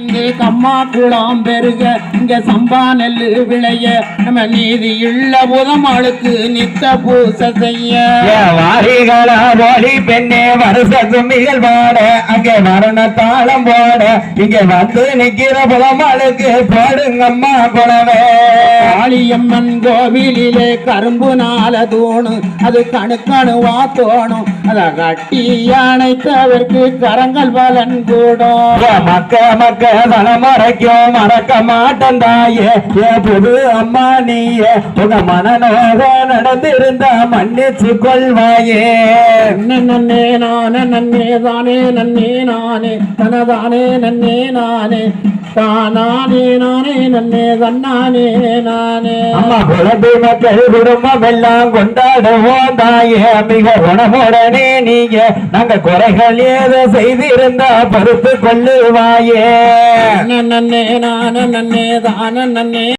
இங்கு கம்மா குளம் பெருக. இங்க சம்பா நெல்லு விளைய. நம்ம நீதி இல்ல புதமாளுக்கு நித்த பூசை செய்ய. வாரிகளா போலி பெண்ணே வருஷ கும்மிகள் பாட அங்கே மரண தாளம் போட. இங்க வந்து நிக்கிற புலமாளுக்கு போடுங்கம்மா குளவே காளியம்மன் கோவிலிலே கரும்பு நாள தூணு அது கணுக்கணுவா தோணும். அத கட்டி அணைத்தவர்க்கு கரங்கள் பலன் கூடும். மக்க மக்க தலைமுறைக்கும் மறக்க மாட்டேன் தாயே. ஏ புது அம்மா நீயே. உங்க மனநோக நடந்திருந்தா மன்னிச்சு கொள்வாயே. நன்னே நானே நன்னே தானே நன்னே நானே. தனதானே நன்னே நானே. தானானே நானே நன்னே தன்னானே நானே. அம்மா குழந்தை மக்கள் குடும்பம் எல்லாம் கொண்டாடுவோம் தாயே. மிக குணமுடனே நீங்க நாங்க குறைகள் ஏதோ செய்திருந்தா பொறுத்து கொள்ளுவாயே. நன்னே நானே நன்னே தான நன்னே.